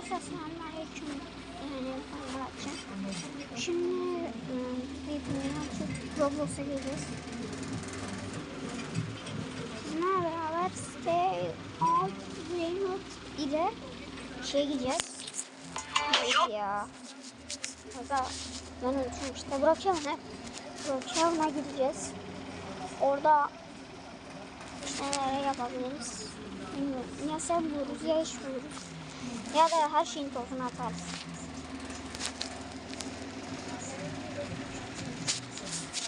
Arkadaşlar selamünaleyküm. Yani bakacağım. Şimdi e, bir dünya açıp Roblox'a gireceğiz. Sizinle beraber Stay Out ile gideceğiz. Neydi ya? Hatta ben unutmuşum işte Brookhaven'a Brookhaven'a gideceğiz. Orada işte neler yapabiliriz? Bilmiyorum. Ya sen buluruz ya iş buluruz. Ya da her şeyin tozunu atarız.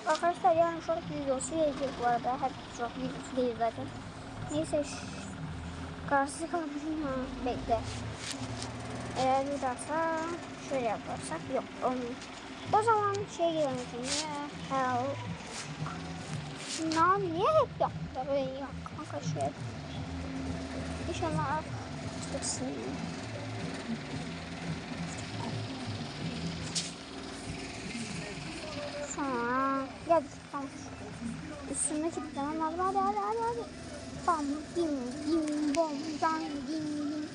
Arkadaşlar yani short videosu gelecek bu arada. Hep short videosu değil zaten. Neyse karşısı kalmışım ha. Bekle. Eğer dakika şöyle yaparsak yok olmuyor. O zaman şey girelim şimdi. Hell. Na niye hep yaptılar ya kanka şöyle. İnşallah çıksın. Sonra gel tamam. Üstüne kilitlemem lazım hadi hadi hadi hadi. Bam bim bim bom bam bim bim.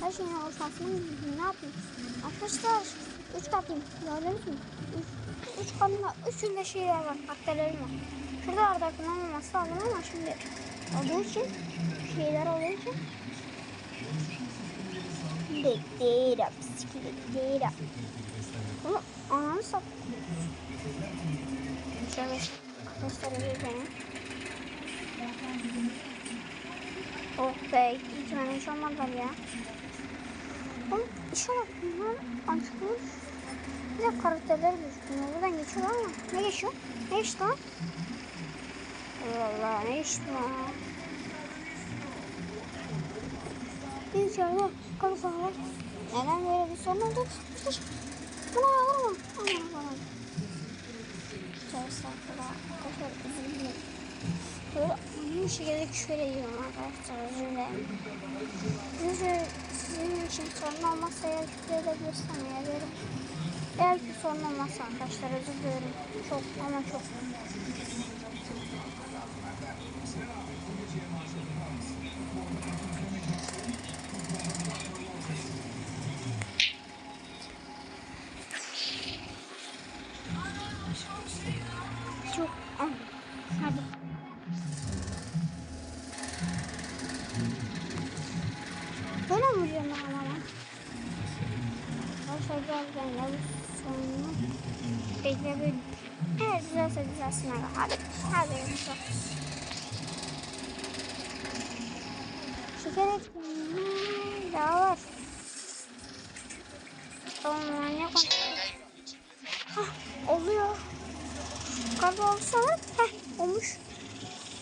Her şeyin ortasını ne yapayım? Arkadaşlar üç katıyım gördünüz mü? Üç, üç katında üçünde şeyler var karakterlerim var. Şurada arada kullanmaması lazım ama şimdi olduğu için şeyler olduğu için Bekleyelim. Bekleyelim. Bunu ananı sat. Şöyle gösterebilir beni. Oh be. İyi ki bana hiç olmadılar ya. Oğlum inşallah bunlar açılır. Bir de karakterleri gözükmüyor. Buradan geçiyorlar ama. Ne geçiyor? Ne geçti lan? Allah ne geçti lan? İnşallah kalısalar. Neden böyle bir sorun oldu? Buna ağlama. Aman aman. Arkadaşlar özür dilerim. Böyle bir şekilde küfür ediyorum arkadaşlar özür dilerim. Sizin, sizin için sorun olmazsa eğer küfür edebilirsem eğer böyle. Eğer bir sorun olmazsa arkadaşlar özür dilerim. Çok ama çok. Çok. Vuracağım ben ama? Arkadaşlar birazdan yavuz sonunu bekleyebilirim. Ekmeği daha var. Tamam ne? Hah oluyor. Galiba olsa lan. Heh olmuş.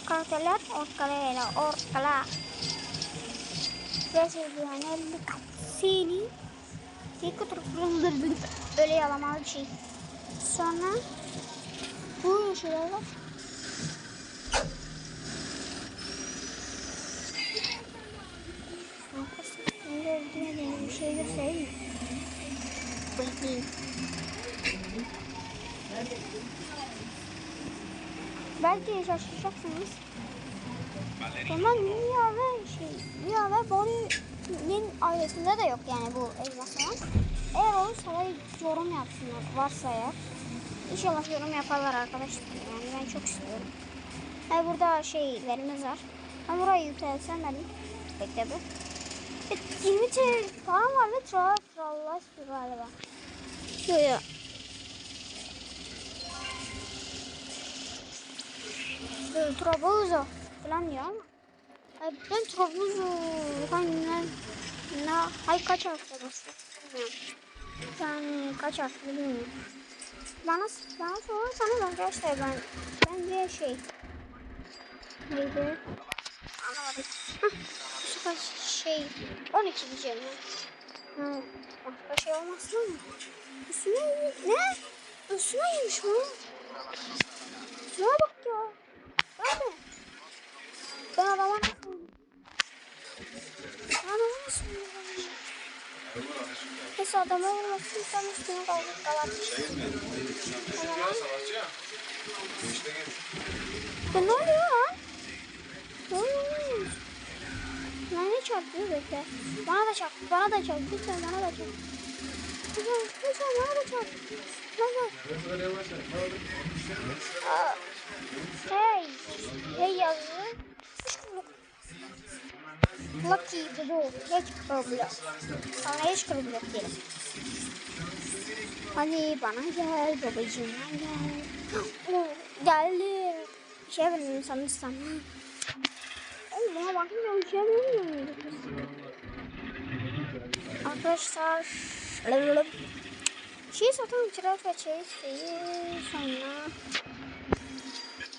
Karakterler orkalayla orkala. Ve sevdiğine seni tek oturup böyle yalamalı bir şey. Sonra bu şuraya bak. Bir şey göstereyim? Bekleyin. Belki şaşıracaksınız. Ama Mia ve şey, Mia ve Bonnie'nin ailesinde de yok yani bu elmaslar. Eğer olursa da yorum yapsınlar varsa eğer. İnşallah yorum yaparlar arkadaşlar. Yani ben çok istiyorum. Ha burada şeylerimiz var. Ben burayı yükselsem benim. Bekle bir. E, 20 TL falan var ve tra trallas galiba. Böyle Trabzon falan ama. Ay ben Trabzon hani ne, ne, ay kaç bastı? Bilmiyorum. Yani kaç bilmiyorum. Bana, bana sorarsanız arkadaşlar ben, bence şey, neydi? Anlamadım. Bu sefer şey, 12 diyeceğim ya. Hı, başka şey olmasın mı? Üstüne, ne? Üstüne yemiş mi? Şuna bak ya. Abi. Ben adama nasıl? Ben adama nasıl? Vurmasın sen üstüne kaldık kalatmış. Ya ne oluyor lan? Ne oluyor? Bana çarpıyor bekle. Bana da çarp. Bana da çarp. Lütfen bana da çarp. Lütfen, bana da çarp. Aa, Hey. Hey yazdı. Lucky Blue. Geç Roblox. Sana hiç Roblox değil. Hadi bana gel babacığım gel. Oh, geldi. Bir şey vermiyorum sanırsam. Oğlum buna bakmıyorum. Bir şey vermiyorum. Arkadaşlar. Şey satalım çırak ve şey sonra.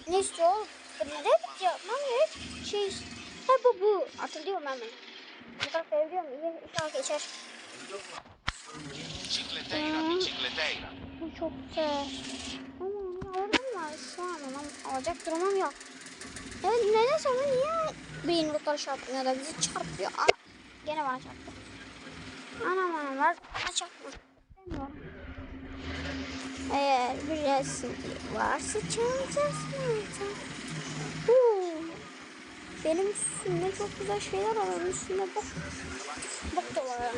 Ne istiyor? Ne yapacağım? Ben şey Ha bu bu. Hatırlıyorum bunu. Bu kadar seviyorum. İyi inşallah geçer. Chicleteira, mi chicleteira. Bu çok güzel. Ama alırım var şu an ama alacak durumum yok. Ya neden sonra niye beyin rotları çarpmıyor da bizi çarpıyor? Aa, gene bana çarptı. Anam anam var. Bana çarpma. İstemiyorum. Eğer bir resim varsa çalacağız mı? Benim üstümde çok güzel şeyler var. Onun üstünde bak. Bak da var.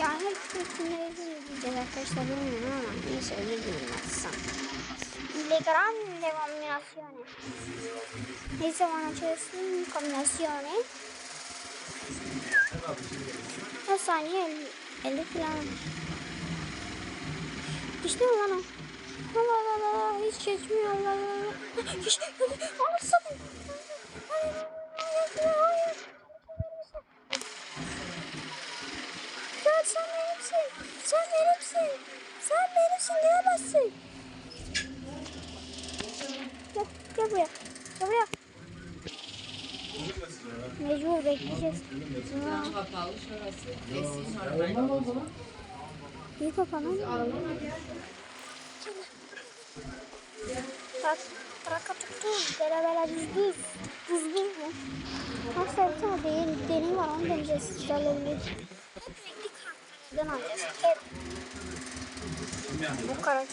Yani hepsini izleyeceğiz arkadaşlar bilmiyorum ama neyse öyle bilmezsem. Le grande combinazione. Neyse bana çözsün combinazione. Her saniye 50, 50 falan. İşte mi bana? Allah Allah Allah hiç geçmiyor Allah Allah. Hiç anasını. Hayır hayır hayır. Ya sen benimsin. Sen benimsin. Sen benimsin diyemezsin. Gel, gel buraya. Gel buraya. Mecbur bekleyeceğiz. Ya, Kapalı şurası. Esin normal. iyi kapanın. Bak, traka tuttu. Bela bela düz düz. Düz düz mü? Aslında bir tane deney, deney var onu deneyeceğiz. Sizlerle birlikte. Kartlardan alacağız. Hep. Bu kart.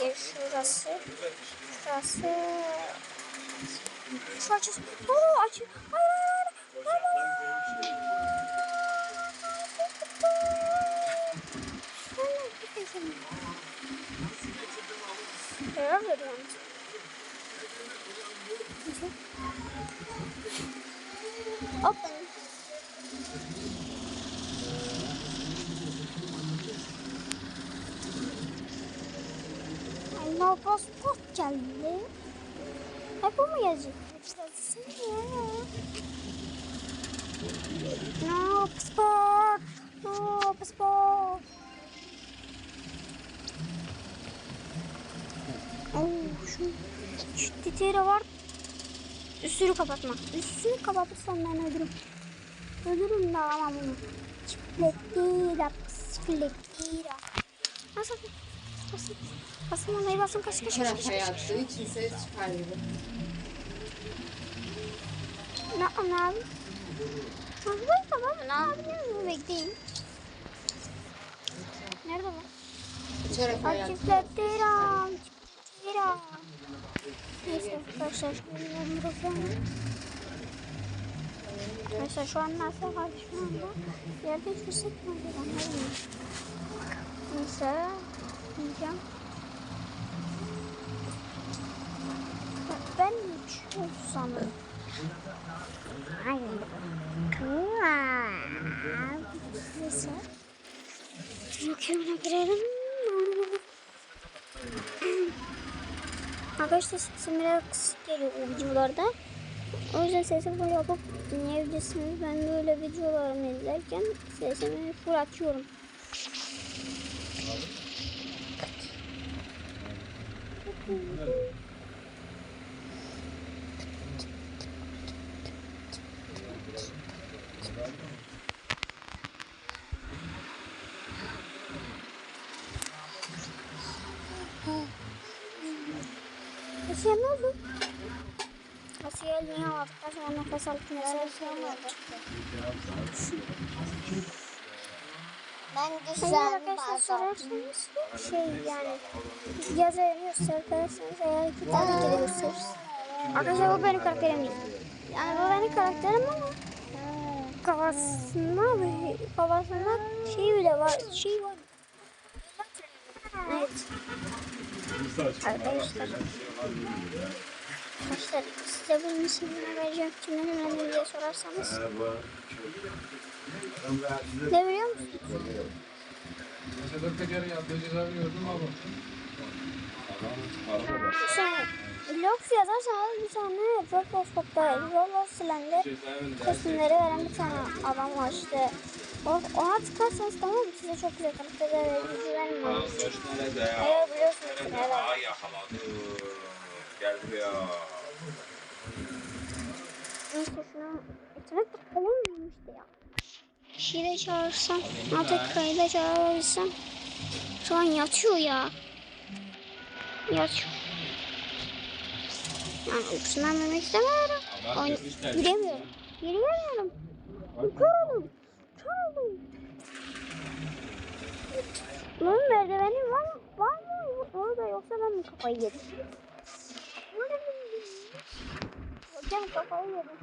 Bir şurası. Şurası. Şu açız. Oo aç. Hayır hayır hayır. Neler veriyorsun? Open. Ay, no passport geldi. Hep bu mu yazıyor? Yazsın ya. No passport. No passport. Oo, şu, şu var. Üstünü kapatma. Üstünü kapatırsam ben ölürüm. Ölürüm de ama bunu. Çipletira, çipletira. Nasıl? Basın. Basın vallahi basın kaç kaç kaç. Tarafa yattığı için ses çıkarıyor. Ne ne abi? Tamam tamam ne abi bekleyin. Nerede bu? Yattığı. çipletira, çipletira. Neyse arkadaşlar şimdi bırakalım. Arkadaşlar şu an nasıl var şu anda? Yerde hiç hissetmiyorum. Anladın Neyse. Diyeceğim. Ben sanırım. Hayır. Kıvar. Neyse. Yükümüne girelim. Arkadaşlar sesim biraz kısık geliyor bu videolarda. O yüzden sesimi böyle yapıp dinleyebilirsiniz. Ben böyle videolarımı izlerken sesimi full açıyorum. Asiye ne oldu? Asiye niye aldıktan sonra nefes alıp nefes almadı? Ben güzel arkadaşlar sorarsanız şey yani yazarını gösterebilirsiniz eğer ki tabii ki de gösteririz. Arkadaşlar bu benim karakterim değil. Yani bu benim karakterim ama kafasında bir kafasında şey bile var. Şey var. Evet. Arkadaşlar. Arkadaşlar size bunun ismini vereceğim. Kimden öğrendim diye sorarsanız. Ne biliyor musunuz? Sen Lox yazarsanız bir tane Roblox'ta Roblox Slender kostümleri veren bir tane adam var işte. O, ona tıklarsanız tamam mı? Size çok güzel karakterler ve güzel var. Eğer biliyorsunuz ki evet. Aa yakaladı. Gel buraya. Neyse şunu internet işte ya. De çağırsam, artık kayı da çağırabilsem. Şu an yatıyor ya. Yatıyor. Yani uykusundan vermek istemiyorum. Oyn yürüyemiyorum. Yürüyemiyorum. Yoruldum. Bunun merdiveni var, var mı? Orada yoksa ben mi kafayı yedim? Hocam kafayı yedim.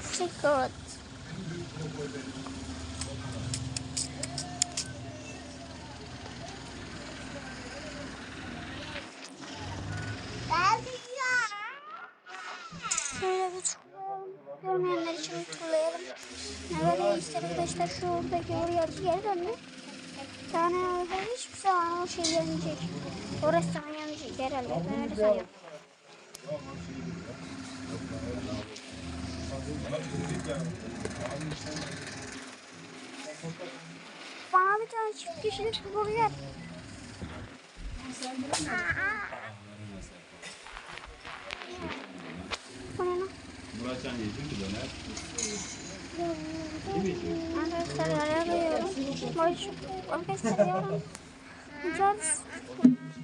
Secret. Şöyle bir turlayalım. Görmeyenler için bir turlayalım. Ne böyle işte arkadaşlar şuradaki oraya geri döndü. Tane orada hiçbir zaman o şey gelmeyecek. O restoran gelmeyecek herhalde. Ben öyle sanıyorum. Bana bir tane çift kişilik bir burger. Bu ne lan? Muratcan yedin mi döner? Yarın. Güzel.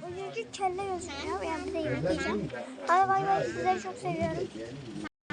Uyucu kelle gözüküyor. Ben bir de yiyeceğim. Hadi bay bay. Sizleri çok seviyorum.